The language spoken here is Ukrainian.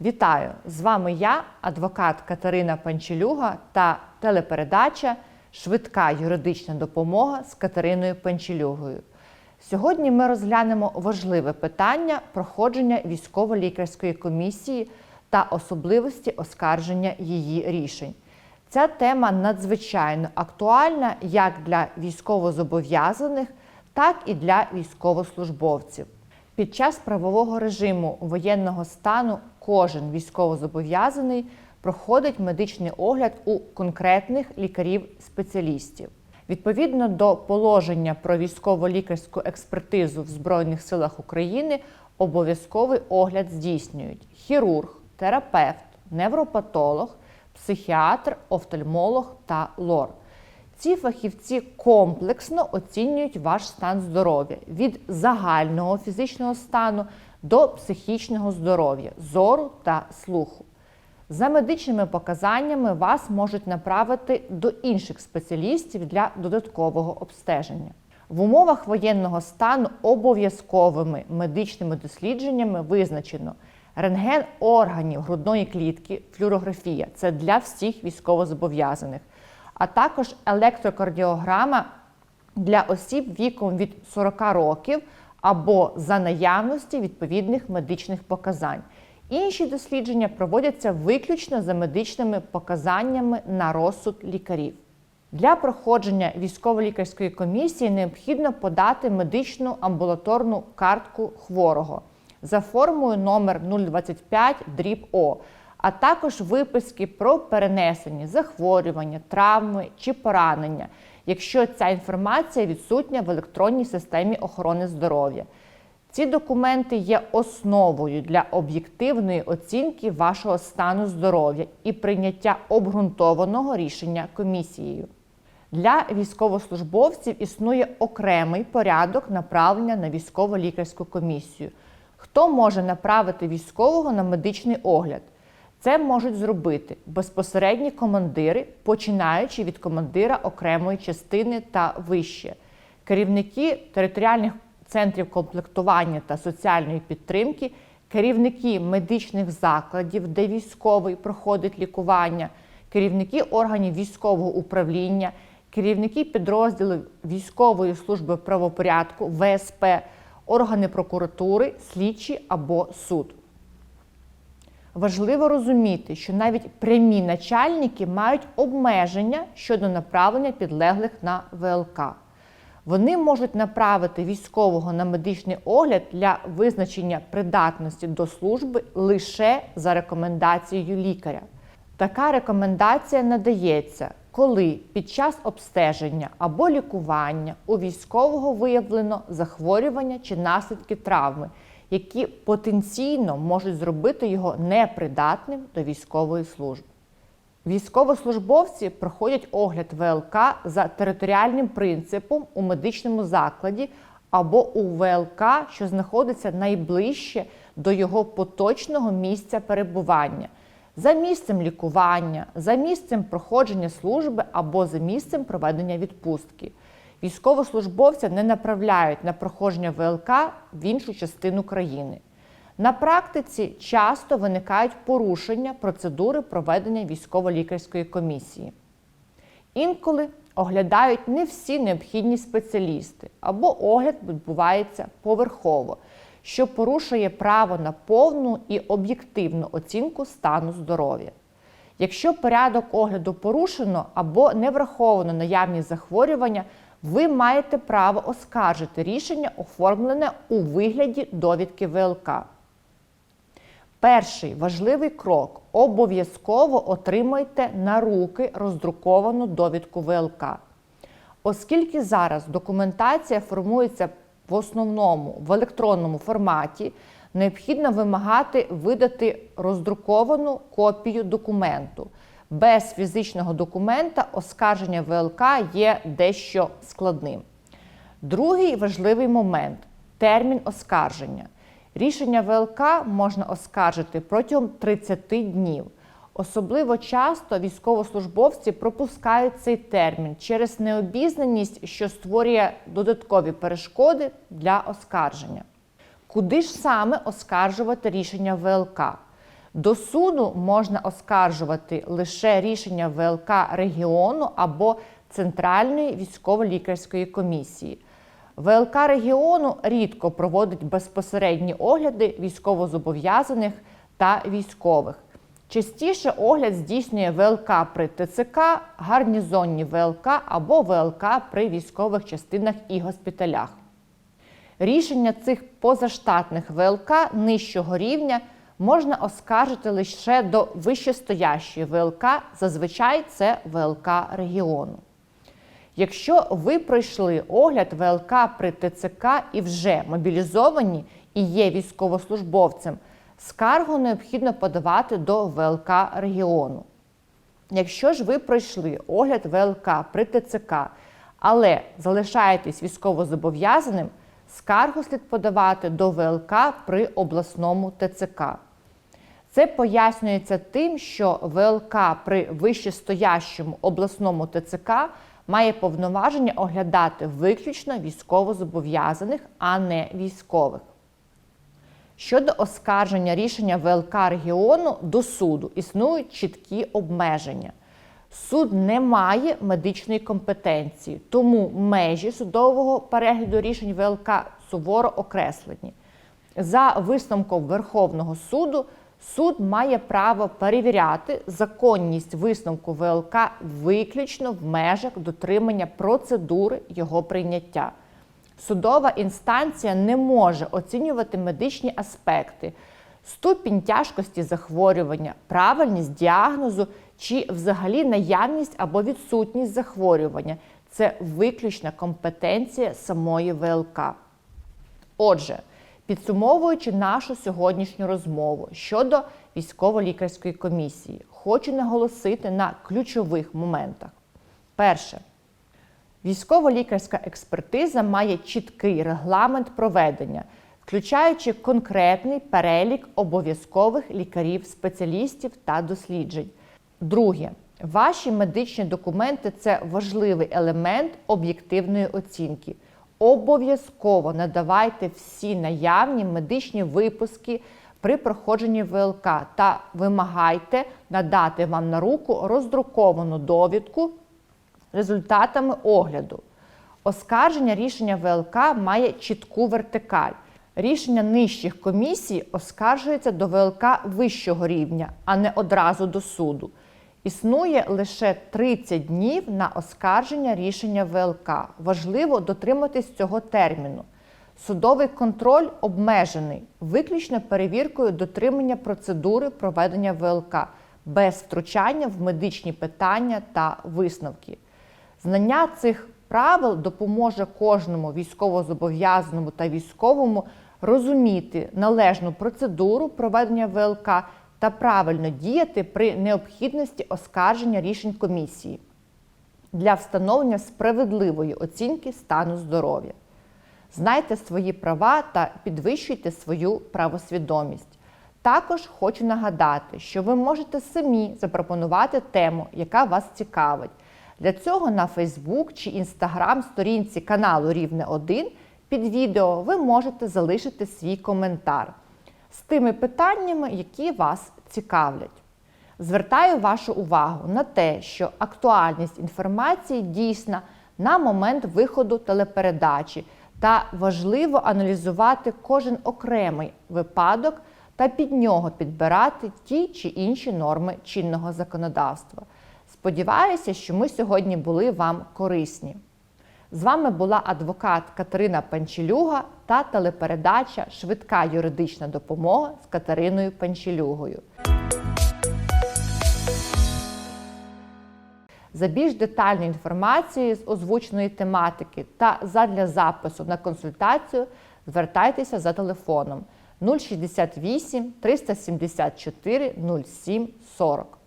Вітаю! З вами я, адвокат Катерина Панчелюга та телепередача Швидка юридична допомога з Катериною Панчелюгою. Сьогодні ми розглянемо важливе питання проходження військово-лікарської комісії та особливості оскарження її рішень. Ця тема надзвичайно актуальна як для військовозобов'язаних, так і для військовослужбовців. Під час правового режиму воєнного стану кожен військовозобов'язаний проходить медичний огляд у конкретних лікарів-спеціалістів. Відповідно до положення про військово-лікарську експертизу в Збройних силах України, обов'язковий огляд здійснюють хірург, терапевт, невропатолог, психіатр, офтальмолог та лор. Ці фахівці комплексно оцінюють ваш стан здоров'я від загального фізичного стану до психічного здоров'я, зору та слуху. За медичними показаннями вас можуть направити до інших спеціалістів для додаткового обстеження. В умовах воєнного стану обов'язковими медичними дослідженнями визначено рентген органів грудної клітки, флюорографія це для всіх військовозобов'язаних, а також електрокардіограма для осіб віком від 40 років або за наявності відповідних медичних показань. Інші дослідження проводяться виключно за медичними показаннями на розсуд лікарів. Для проходження військово-лікарської комісії необхідно подати медичну амбулаторну картку хворого за формою номер 025 дріб О, а також виписки про перенесені захворювання, травми чи поранення, якщо ця інформація відсутня в електронній системі охорони здоров'я. Ці документи є основою для об'єктивної оцінки вашого стану здоров'я і прийняття обґрунтованого рішення комісією. Для військовослужбовців існує окремий порядок направлення на військово-лікарську комісію. Хто може направити військового на медичний огляд? Це можуть зробити безпосередні командири, починаючи від командира окремої частини та вище, керівники територіальних центрів комплектування та соціальної підтримки, керівники медичних закладів, де військовий проходить лікування, керівники органів військового управління, керівники підрозділів військової служби правопорядку, ВСП, органи прокуратури, слідчі або суд. Важливо розуміти, що навіть прямі начальники мають обмеження щодо направлення підлеглих на ВЛК. Вони можуть направити військового на медичний огляд для визначення придатності до служби лише за рекомендацією лікаря. Така рекомендація надається, коли під час обстеження або лікування у військового виявлено захворювання чи наслідки травми, які потенційно можуть зробити його непридатним до військової служби. Військовослужбовці проходять огляд ВЛК за територіальним принципом у медичному закладі або у ВЛК, що знаходиться найближче до його поточного місця перебування, за місцем лікування, за місцем проходження служби або за місцем проведення відпустки. Військовослужбовця не направляють на проходження ВЛК в іншу частину країни. На практиці часто виникають порушення процедури проведення військово-лікарської комісії. Інколи оглядають не всі необхідні спеціалісти, або огляд відбувається поверхово, що порушує право на повну і об'єктивну оцінку стану здоров'я. Якщо порядок огляду порушено або не враховано наявні захворювання, ви маєте право оскаржити рішення, оформлене у вигляді довідки ВЛК. Перший важливий крок обов'язково отримайте на руки роздруковану довідку ВЛК. Оскільки зараз документація формується в основному в електронному форматі, необхідно вимагати видати роздруковану копію документу. Без фізичного документа оскарження ВЛК є дещо складним. Другий важливий момент термін оскарження. Рішення ВЛК можна оскаржити протягом 30 днів. Особливо часто військовослужбовці пропускають цей термін через необізнаність, що створює додаткові перешкоди для оскарження. Куди ж саме оскаржувати рішення ВЛК? До суду можна оскаржувати лише рішення ВЛК регіону або Центральної військово-лікарської комісії. ВЛК регіону рідко проводить безпосередні огляди військовозобов'язаних та військових. Частіше огляд здійснює ВЛК при ТЦК, гарнізонні ВЛК або ВЛК при військових частинах і госпіталях. Рішення цих позаштатних ВЛК нижчого рівня можна оскаржити лише до вищестоящої ВЛК, зазвичай це ВЛК регіону. Якщо ви пройшли огляд ВЛК при ТЦК і вже мобілізовані і є військовослужбовцем, скаргу необхідно подавати до ВЛК регіону. Якщо ж ви пройшли огляд ВЛК при ТЦК, але залишаєтесь військовозобов'язаним, скаргу слід подавати до ВЛК при обласному ТЦК. Це пояснюється тим, що ВЛК при вищестоящому обласному ТЦК має повноваження оглядати виключно військовозобов'язаних, а не військових. Щодо оскарження рішення ВЛК регіону до суду існують чіткі обмеження. Суд не має медичної компетенції, тому межі судового перегляду рішень ВЛК суворо окреслені. За висновком Верховного суду, суд має право перевіряти законність висновку ВЛК виключно в межах дотримання процедури його прийняття. Судова інстанція не може оцінювати медичні аспекти, ступінь тяжкості захворювання, правильність діагнозу чи взагалі наявність або відсутність захворювання. Це виключна компетенція самої ВЛК. Отже, підсумовуючи нашу сьогоднішню розмову щодо військово-лікарської комісії, хочу наголосити на ключових моментах. Перше. Військово-лікарська експертиза має чіткий регламент проведення, включаючи конкретний перелік обов'язкових лікарів-спеціалістів та досліджень. Друге, ваші медичні документи це важливий елемент об'єктивної оцінки. Обов'язково надавайте всі наявні медичні випуски при проходженні ВЛК та вимагайте надати вам на руку роздруковану довідку результатами огляду. Оскарження рішення ВЛК має чітку вертикаль. Рішення нижчих комісій оскаржується до ВЛК вищого рівня, а не одразу до суду. Існує лише 30 днів на оскарження рішення ВЛК. Важливо дотриматись цього терміну. Судовий контроль обмежений виключно перевіркою дотримання процедури проведення ВЛК без втручання в медичні питання та висновки. Знання цих правил допоможе кожному військовозобов'язаному та військовому розуміти належну процедуру проведення ВЛК та правильно діяти при необхідності оскарження рішень комісії для встановлення справедливої оцінки стану здоров'я. Знайте свої права та підвищуйте свою правосвідомість. Також хочу нагадати, що ви можете самі запропонувати тему, яка вас цікавить. Для цього на Facebook чи Instagram сторінці каналу Рівне 1 під відео ви можете залишити свій коментар з тими питаннями, які вас цікавлять. Звертаю вашу увагу на те, що актуальність інформації дійсна на момент виходу телепередачі та важливо аналізувати кожен окремий випадок та під нього підбирати ті чи інші норми чинного законодавства. Сподіваюся, що ми сьогодні були вам корисні. З вами була адвокат Катерина Панчелюга та телепередача Швидка юридична допомога з Катериною Панчелюгою. За більш детальною інформацією з озвученої тематики та задля запису на консультацію звертайтеся за телефоном 068 374 07 40.